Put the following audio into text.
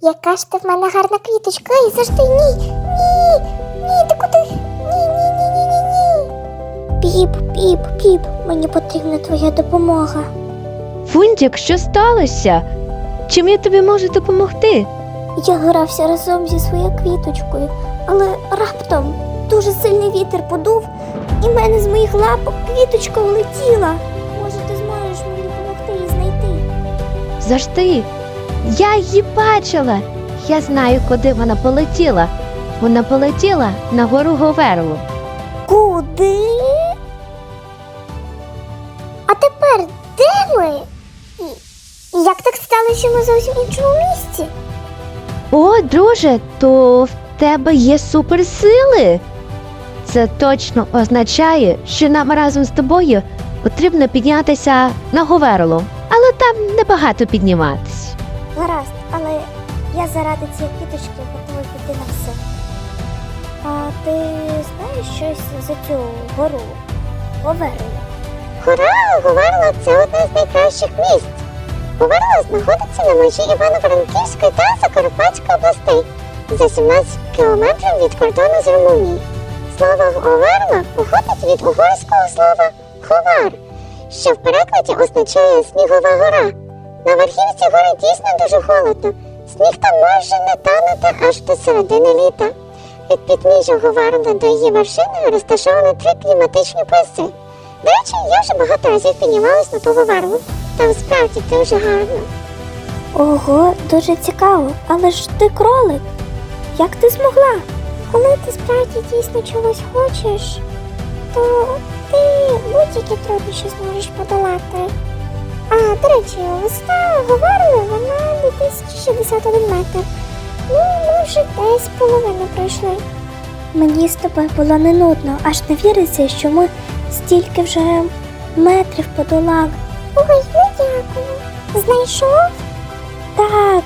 Яка ж ти в мене гарна квіточка, і завжди ні, ні, ні, ти куди? Ні, ні, ні, ні, ні, ні. Піп, піп, піп, мені потрібна твоя допомога. Фунтик, що сталося? Чим я тобі можу допомогти? Я грався разом зі своєю квіточкою, але раптом дуже сильний вітер подув, і в мене з моїх лапок квіточка улетіла. Може, ти зможеш мені допомогти її знайти? Завжди. Я її бачила. Я знаю, куди вона полетіла. Вона полетіла на гору Говерлу. Куди? А тепер де ми? І як так стало, що ми зовсім в іншому місці? О, друже, то в тебе є суперсили. Це точно означає, що нам разом з тобою потрібно піднятися на Говерлу. Але там небагато підніматись. Гаразд, але я заради цієї квіточки готова піти на все. А ти знаєш щось за цю гору? Говерлу? Гора Говерла це одне з найкращих місць. Говерла знаходиться на межі Івано-Франківської та Закарпатської областей за 17 кілометрів від кордону з Румунією. Слово Говерла походить від угорського слова ховар, що в перекладі означає снігова гора. На верхівці гори дійсно дуже холодно. Сніг там може не танути аж до середини літа. Від підніжжя Говарна до її вершини розташовані три кліматичні пояси. До речі, я вже багато разів піднімалась на ту Говарну. Там справді дуже гарно. Ого, дуже цікаво, але ж ти кролик. Як ти змогла? Коли ти справді дійсно чогось хочеш, то ти будь-які труднощі зможеш подолати. А, до речі, висота говорили, вона 2061 метр. Ну, ми вже десь половину пройшли. Мені з тобою було не нудно, аж не віриться, що ми стільки вже метрів подолали. Ой, ну дякую. Знайшов? Так,